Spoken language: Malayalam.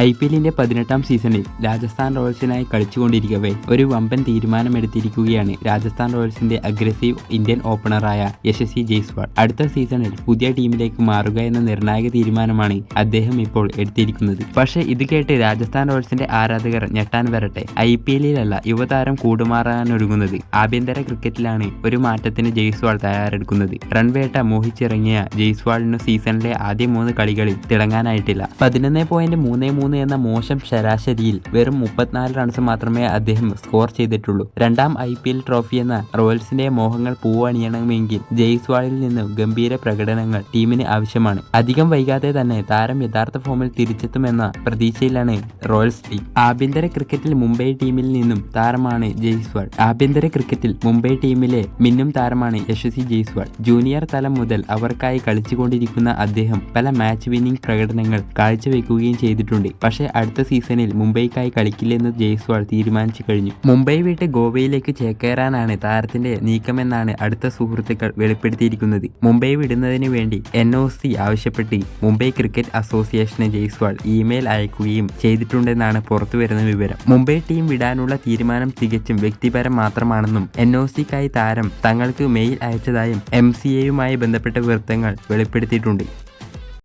ഐ പി എല്ലിന്റെ പതിനെട്ടാം സീസണിൽ രാജസ്ഥാൻ റോയൽസിനായി കളിച്ചുകൊണ്ടിരിക്കവേ ഒരു വമ്പൻ തീരുമാനമെടുത്തിരിക്കുകയാണ് രാജസ്ഥാൻ റോയൽസിന്റെ അഗ്രസീവ് ഇന്ത്യൻ ഓപ്പണറായ യശസ്വി ജയ്സ്വാൾ. അടുത്ത സീസണിൽ പുതിയ ടീമിലേക്ക് മാറുക എന്ന നിർണായക തീരുമാനമാണ് അദ്ദേഹം ഇപ്പോൾ എടുത്തിരിക്കുന്നത്. പക്ഷേ ഇത് കേട്ട് രാജസ്ഥാൻ റോയൽസിന്റെ ആരാധകർ ഞെട്ടാൻ വരട്ടെ. ഐ പി എല്ലിലല്ല യുവതാരം കൂടുമാറാനൊരുങ്ങുന്നത്. ആഭ്യന്തര ക്രിക്കറ്റിലാണ് ഒരു മാറ്റത്തിന് ജയ്സ്വാൾ തയ്യാറെടുക്കുന്നത്. റൺവേട്ട മോഹിച്ചിറങ്ങിയ ജയ്സ്വാളിന് സീസണിലെ ആദ്യ മൂന്ന് കളികളിൽ തിളങ്ങാനായിട്ടില്ല. പതിനൊന്ന് പോയിന്റ് മൂന്ന് മൂന്ന് എന്ന മോശം ശരാശരിയിൽ വെറും മുപ്പത്തിനാല് റൺസ് മാത്രമേ അദ്ദേഹം സ്കോർ ചെയ്തിട്ടുള്ളൂ. രണ്ടാം ഐ പി എൽ ട്രോഫി എന്ന റോയൽസിന്റെ മോഹങ്ങൾ പൂവണിയണമെങ്കിൽ ജയ്സ്വാളിൽ നിന്നും ഗംഭീര പ്രകടനങ്ങൾ ടീമിന് ആവശ്യമാണ്. അധികം വൈകാതെ തന്നെ താരം യഥാർത്ഥ ഫോമിൽ തിരിച്ചെത്തുമെന്ന പ്രതീക്ഷയിലാണ് റോയൽസ് ടീം. ആഭ്യന്തര ക്രിക്കറ്റിൽ മുംബൈ ടീമിൽ നിന്നും താരമാണ് ജയ്സ്വാൾ. ആഭ്യന്തര ക്രിക്കറ്റിൽ മുംബൈ ടീമിലെ മിന്നും താരമാണ് യശസ്വി ജയ്സ്വാൾ. ജൂനിയർ തലം മുതൽ അവർക്കായി കളിച്ചുകൊണ്ടിരിക്കുന്ന അദ്ദേഹം പല മാച്ച് വിന്നിംഗ് പ്രകടനങ്ങൾ കാഴ്ചവെക്കുകയും ചെയ്തിട്ടുണ്ട്. പക്ഷേ അടുത്ത സീസണിൽ മുംബൈക്കായി കളിക്കില്ലെന്ന് ജയ്സ്വാൾ തീരുമാനിച്ചു കഴിഞ്ഞു. മുംബൈ വിട്ട് ഗോവയിലേക്ക് ചേക്കേറാനാണ് താരത്തിന്റെ നീക്കമെന്നാണ് അടുത്ത സുഹൃത്തുക്കൾ വെളിപ്പെടുത്തിയിരിക്കുന്നത്. മുംബൈ വിടുന്നതിന് വേണ്ടി എൻ ഒ സി ആവശ്യപ്പെട്ട് മുംബൈ ക്രിക്കറ്റ് അസോസിയേഷന് ജയ്സ്വാൾ ഇമെയിൽ അയക്കുകയും ചെയ്തിട്ടുണ്ടെന്നാണ് പുറത്തുവരുന്ന വിവരം. മുംബൈ ടീം വിടാനുള്ള തീരുമാനം തികച്ചും വ്യക്തിപരം മാത്രമാണെന്നും എൻ ഒ സിക്കായി താരം തങ്ങൾക്ക് മെയിൽ അയച്ചതായും എം സി എയുമായി ബന്ധപ്പെട്ട വൃത്തങ്ങൾ വെളിപ്പെടുത്തിയിട്ടുണ്ട്.